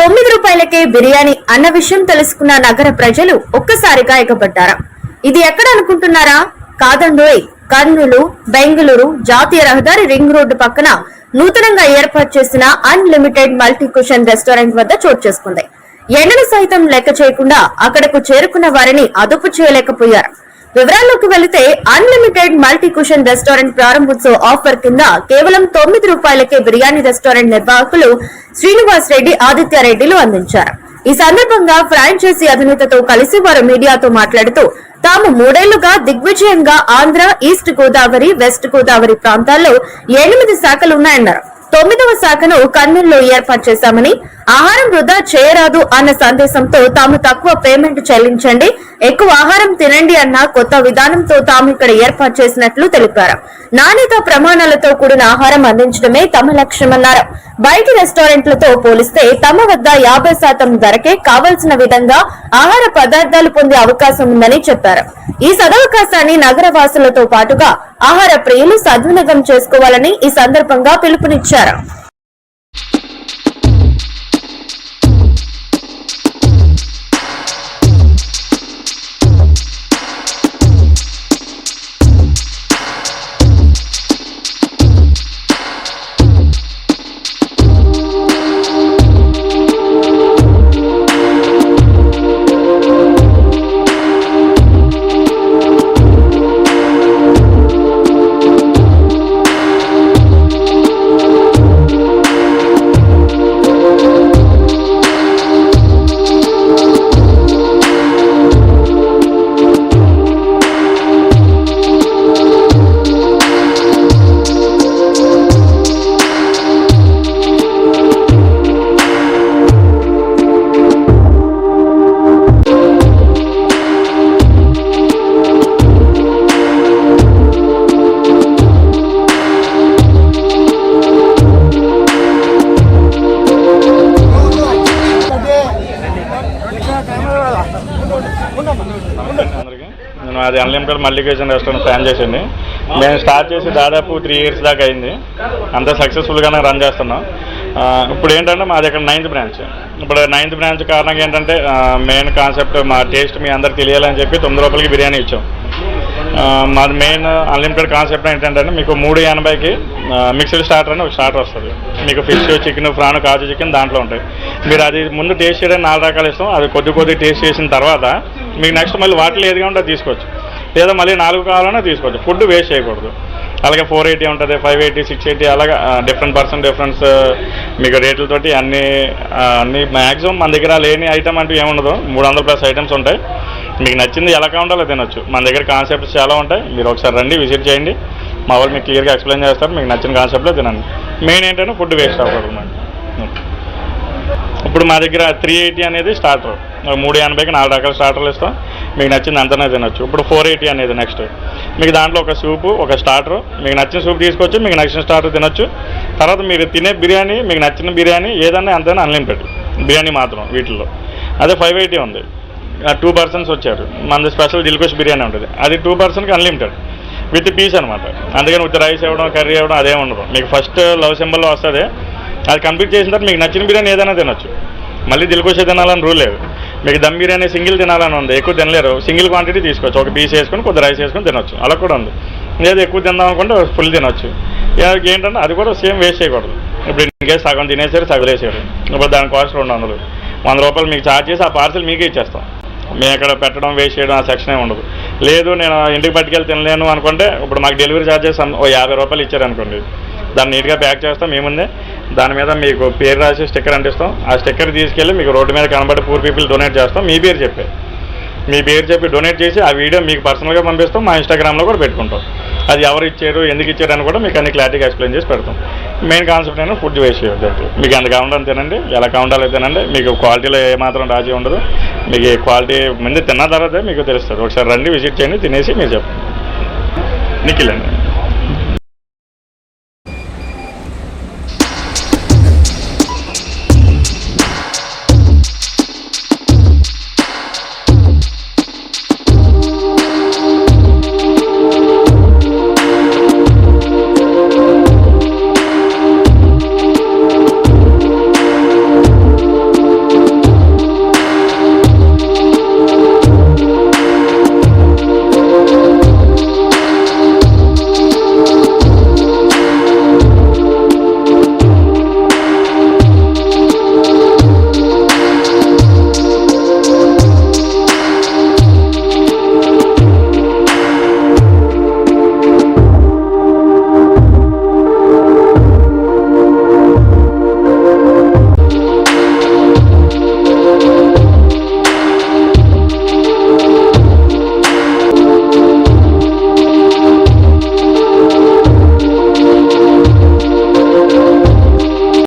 తొమ్మిది రూపాయలకే బిర్యానీ అన్న విషయం తెలుసుకున్న నగర ప్రజలు ఒక్కసారిగా ఎగబడ్డారా. ఇది ఎక్కడ అనుకుంటున్నారా? కాదండోయ్ కర్నూలు బెంగళూరు జాతీయ రహదారి రింగ్ రోడ్డు పక్కన నూతనంగా ఏర్పాటు చేసిన అన్లిమిటెడ్ మల్టీ కుషన్ రెస్టారెంట్ వద్ద చోటు చేసుకుంది. ఎండలు సైతం లెక్క చేయకుండా అక్కడకు చేరుకున్న వారిని అదుపు చేయలేకపోయారు. వివరాల్లోకి వెళితే అన్లిమిటెడ్ మల్టీ కుషన్ రెస్టారెంట్ ప్రారంభోత్సవ ఆఫర్ కింద కేవలం తొమ్మిది రూపాయలకే బిర్యానీ రెస్టారెంట్ నిర్వాహకులు శ్రీనివాస్ రెడ్డి ఆదిత్యారెడ్డిలు అందించారు. ఈ సందర్భంగా ఫ్రాంచైజీ అధినేతతో కలిసి వారు మీడియాతో మాట్లాడుతూ తాము మూడేళ్ళుగా దిగ్విజయంగా ఆంధ్ర ఈస్ట్ గోదావరి వెస్ట్ గోదావరి ప్రాంతాల్లో ఎనిమిది శాఖలున్నాయన్నారు. తొమ్మిదవ శాఖను కర్నూలులో ఏర్పాటు చేశామని ఆహారం వృధా చేయరాదు అన్న సందేశంతో తాము తక్కువ పేమెంట్ చెల్లించండి. ఎక్కువ ఆహారం తినండి అన్న కొత్త విధానంతో తాము ఇక్కడ ఏర్పాటు చేసినట్లు తెలిపారు. నాణ్యత ప్రమాణాలతో కూడిన ఆహారం అందించడమే తమ లక్ష్యమన్నారు. బయటి రెస్టారెంట్లతో పోలిస్తే తమ వద్ద యాభై శాతం ధరకే కావలసిన విధంగా ఆహార పదార్థాలు పొందే అవకాశం ఉందని చెప్పారు. ఈ సదవకాశాన్ని నగర వాసులతో పాటుగా ఆహార ప్రియులు సద్వినియోగం చేసుకోవాలని ఈ సందర్భంగా పిలుపునిచ్చారు. అందరికీ నేను అది అన్లిమిటెడ్ మల్లికేషన్ రెస్టారెంట్ ప్లాన్ చేసింది. మేము స్టార్ట్ చేసి దాదాపు త్రీ ఇయర్స్ దాకా అయింది. అంతా సక్సెస్ఫుల్గానే రన్ చేస్తున్నాం. ఇప్పుడు ఏంటంటే మాది ఇక్కడ నైన్త్ బ్రాంచ్ ఇప్పుడు నైన్త్ బ్రాంచ్ కారణంగా ఏంటంటే మెయిన్ కాన్సెప్ట్ మా టేస్ట్ మీ అందరికి తెలియాలని చెప్పి తొమ్మిది రూపాయలకి బిర్యానీ ఇచ్చాం. మాది మెయిన్ అన్లిమిటెడ్ కాన్సెప్ట్ ఏంటంటే మీకు మూడు ఎనభైకి మిక్స్డ్ స్టార్టర్ అని ఒక స్టార్టర్ వస్తుంది. మీకు fish chicken prawn kaju chicken దాంట్లో ఉంటాయి. మీరు అది ముందు టేస్ట్ చేయడానికి నాలుగు రకాలు ఇస్తాం. అది కొద్ది కొద్ది టేస్ట్ చేసిన తర్వాత మీకు నెక్స్ట్ మళ్ళీ వాటిలో ఏదిగా ఉంటే తీసుకోవచ్చు. లేదా మళ్ళీ నాలుగు కావాలన్నా తీసుకోవచ్చు. ఫుడ్ వేస్ట్ చేయకూడదు. అలాగే ఫోర్ ఎయిటీ ఉంటుంది ఫైవ్ ఎయిటీ సిక్స్ ఎయిటీ అలాగే డిఫరెంట్ పర్సన్ డిఫరెన్స్ మీకు రేట్లతోటి అన్ని అన్ని మ్యాక్సిమం మన దగ్గర లేని ఐటమ్ అంటూ ఏముండదు. మూడు వందల ప్లస్ ఐటమ్స్ ఉంటాయి. మీకు నచ్చింది ఎలా కావాలో తినొచ్చు. మన దగ్గర కాన్సెప్ట్స్ చాలా ఉంటాయి. మీరు ఒకసారి రండి విజిట్ చేయండి. మా వాళ్ళు మీకు క్లియర్గా ఎక్స్ప్లెయిన్ చేస్తారు. మీకు నచ్చిన కాన్సెప్ట్లో తినండి. మెయిన్ ఏంటంటే ఫుడ్ వేస్ట్ అవ్వకూడదు ఇప్పుడు మా దగ్గర త్రీ ఎయిటీ అనేది స్టార్టర్ మూడు ఎనభైకి నాలుగు రకాల స్టార్టర్లు ఇస్తాం. మీకు నచ్చింది అంతనే తినొచ్చు. ఇప్పుడు ఫోర్ ఎయిటీ అనేది నెక్స్ట్ మీకు దాంట్లో ఒక సూపు ఒక స్టార్టర్ మీకు నచ్చిన సూప్ తీసుకోవచ్చు మీకు నచ్చిన స్టార్టర్ తినొచ్చు. తర్వాత మీరు తినే బిర్యానీ మీకు నచ్చిన బిర్యానీ ఏదన్నా అంతైనా అన్లిమిటెడ్ బిర్యానీ మాత్రం వీటిల్లో. అదే ఫైవ్ ఎయిటీ ఉంది. టూ పర్సన్స్ వచ్చారు. మనది స్పెషల్ దిల్కుష్ బిర్యానీ ఉంటుంది. అది టూ పర్సన్కి అన్లిమిటెడ్ విత్ పీస్ అనమాట అందుకని విత్ రైస్ ఇవ్వడం కర్రీ ఇవ్వడం అదే ఉండదు. మీకు ఫస్ట్ లవ్ సింబల్లో వస్తుంది. అది కంప్లీట్ చేసిన తర్వాత మీకు నచ్చిన బిర్యానీ ఏదైనా తినొచ్చు. మళ్ళీ దిల్కుషే తినాలని రూల్ లేదు. మీకు దమ్ బిర్యానీ సింగిల్ తినాలని ఉంది. ఎక్కువ తినలేరు. సింగిల్ క్వాంటిటీ తీసుకోవచ్చు. ఒక పీస్ వేసుకొని కొద్ది రైస్ వేసుకొని తినొచ్చు. అలా కూడా ఉంది. లేదా ఎక్కువ తిందాం అనుకుంటే ఫుల్ తినొచ్చు. ఏంటంటే అది కూడా సేమ్ వేస్ట్ చేయకూడదు. ఇప్పుడు ఇంకే సగం తినేసారు సగం వేసారు. ఇప్పుడు దాని కాస్ట్ రెండు వందలు. వంద రూపాయలు మీకు ఛార్జ్ చేసి ఆ పార్సల్ మీకే ఇచ్చేస్తాం. మేము అక్కడ పెట్టడం వేస్ట్ చేయడం ఆ సెక్షనే ఉండదు. లేదు నేను ఇంటికి పట్టుకెళ్ళి తినలేను అనుకుంటే ఇప్పుడు మాకు డెలివరీ ఛార్జెస్ ఓ యాభై రూపాయలు ఇచ్చారనుకోండి. దాన్ని నీట్గా ప్యాక్ చేస్తాం మేముందే దాని మీద మీకు పేరు రాసి స్టిక్కర్ అంటిస్తాం. ఆ స్టిక్కర్ తీసుకెళ్ళి మీకు రోడ్డు మీద కనబడి పూర్ పీపుల్ డొనేట్ చేస్తాం. మీ పేరు చెప్పే. మీ పేరు చెప్పి డొనేట్ చేసి ఆ వీడియో మీకు పర్సనల్గా పంపిస్తాం మా ఇన్స్టాగ్రామ్లో కూడా పెట్టుకుంటాం. అది ఎవరు ఇచ్చారు ఎందుకు ఇచ్చారు అని కూడా మీకు అన్ని క్లారిటీగా ఎక్స్ప్లెయిన్ చేసి పెడతాం. మెయిన్ కాన్సెప్ట్ అయినా ఫుడ్ వేస్ట్ దాంట్లో మీకు ఎంత కావాలని తినండి. ఎలా కావాలో తినండి. మీకు క్వాలిటీలో ఏమాత్రం రాజీ ఉండదు. మీకు క్వాలిటీ ముందు తిన్న తర్వాత మీకు తెలుస్తుంది. ఒకసారి రండి విజిట్ చేయండి తినేసి మీరు చెప్పండి. నిఖిల్ అండి.